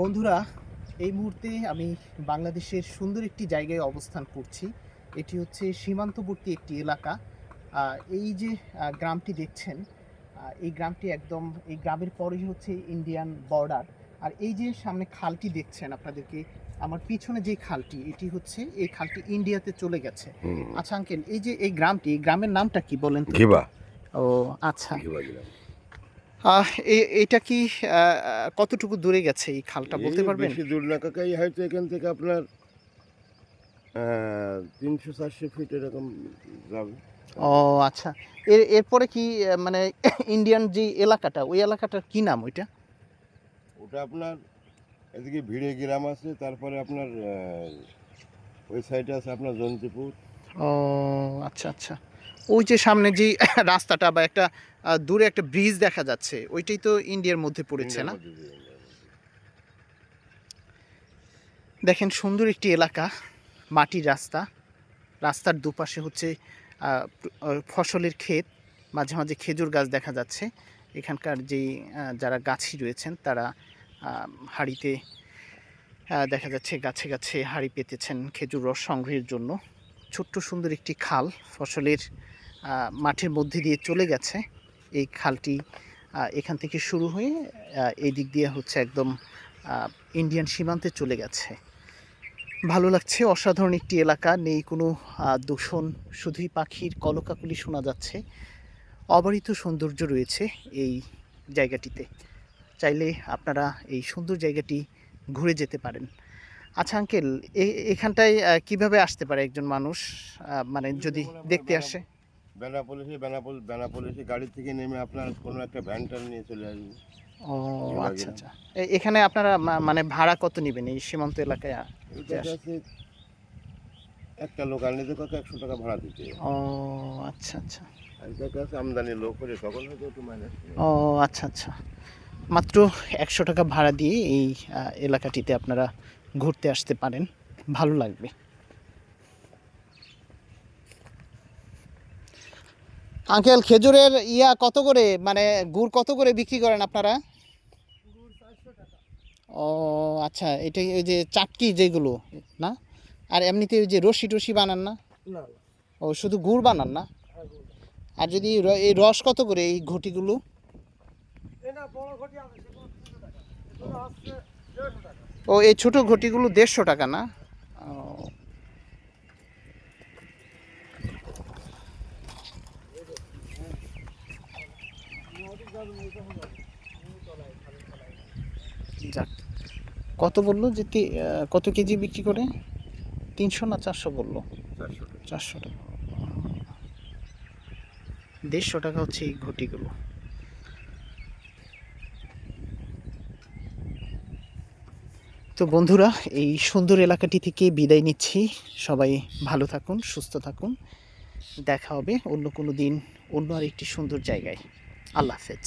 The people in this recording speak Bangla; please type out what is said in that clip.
বন্ধুরা এই মুহূর্তে আমি বাংলাদেশের সুন্দর একটি জায়গায় অবস্থান করছি। এটি হচ্ছে সীমান্তবর্তী একটি এলাকা। এই যে গ্রামটি দেখছেন এই গ্রামটি একদম এই গ্রামের পরেই হচ্ছে ইন্ডিয়ান বর্ডার আর এই যে সামনে খালটি দেখছেন আপনাদেরকে আমার পিছনে যে খালটি এটি হচ্ছে এই খালটি ইন্ডিয়াতে চলে গেছে। আচ্ছা আঙ্কেল এই যে এই গ্রামটি এই গ্রামের নামটা কি বলেন তো? ও আচ্ছা। এটা কি কতটুকু দূরে গেছে এই খালটা বলতে পারবেন? বেশি দূর না কাকাই হয়তো এখান থেকে আপনার তিনশো চারশো ফিট এরকম যাবে। ও আচ্ছা। এর এরপরে কি মানে ইন্ডিয়ান যে এলাকাটা ওই এলাকাটার কি নাম ওইটা? ওটা আপনার এদিকে ভিড়ে গ্রাম আছে তারপরে আপনার ওই সাইডে আছে আপনার জন্তিপুর। ও আচ্ছা আচ্ছা। ওই যে সামনে যে রাস্তাটা বা একটা দূরে একটা ব্রিজ দেখা যাচ্ছে ওইটাই তো ইন্ডিয়ার মধ্যে পড়েছে না। দেখেন সুন্দর একটি এলাকা মাটির রাস্তা। রাস্তার দুপাশে হচ্ছে ফসলের ক্ষেত মাঝে মাঝে খেজুর গাছ দেখা যাচ্ছে। এখানকার যেই যারা গাছি রয়েছেন তারা হাঁড়িতে দেখা যাচ্ছে গাছে গাছে হাঁড়ি পেতেছেন খেজুর রস সংগ্রহের জন্য। ছোট্ট সুন্দর একটি খাল ফসলের মাঠের মধ্যে দিয়ে চলে গেছে। এই খালটি এখান থেকে শুরু হয়ে এই দিক দিয়ে হচ্ছে একদম ইন্ডিয়ান সীমান্তে চলে গেছে। ভালো লাগছে, অসাধারণ একটি এলাকা, নেই কোনো দূষণ, শুধুই পাখির কলকাকলি শোনা যাচ্ছে। অবারিত সৌন্দর্য রয়েছে এই জায়গাটিতে। চাইলে আপনারা এই সুন্দর জায়গাটি ঘুরে যেতে পারেন। আচ্ছা আঙ্কেল এখানটায় কীভাবে আসতে পারে একজন মানুষ? মানে যদি দেখতে আসে। বেনাপোলিশে বেনাপোল বেনাপোলিশে গাড়ি থেকে নেমে আপনার কোনো একটা ভ্যান নিয়ে চলে আসবে। ও আচ্ছা আচ্ছা। এখানে আপনারা মানে ভাড়া কত নেবেন এই সীমান্ত এলাকায় একটা লোকাল নিতে কাকা একশো টাকা ভাড়া দিতে ও আচ্ছা আচ্ছা। আমদানি লোক করে তখন হয়তো একটু মাইনাস ও আচ্ছা আচ্ছা। মাত্র একশো টাকা ভাড়া দিয়ে এই এলাকাটিতে আপনারা ঘুরতে আসতে পারেন। ভালো লাগবে। আঙ্কেল খেজুরের ইয়া কত করে? মানে গুড় কত করে বিক্রি করেন আপনারা? ও আচ্ছা এটা ওই যে চাটকি যেগুলো না? আর এমনিতে ওই যে রশি টসি বানান না? ও শুধু গুড় বানান না? আর যদি এই রস কত করে এই ঘটিগুলো? ও এই ছোট ঘটিগুলো দেড়শো টাকা না? যাক কত বলল যে কত কেজি বিক্রি করে? তিনশো না চারশো বলল? চারশো টাকা। দেড়শো টাকা হচ্ছে এই ঘটিগুলো। তো বন্ধুরা, এই সুন্দর এলাকাটি থেকে বিদায় নিচ্ছি। সবাই ভালো থাকুন, সুস্থ থাকুন। দেখা হবে অন্য কোনো দিন, অন্য আর একটি সুন্দর জায়গায়। আল্লাহ হাফেজ।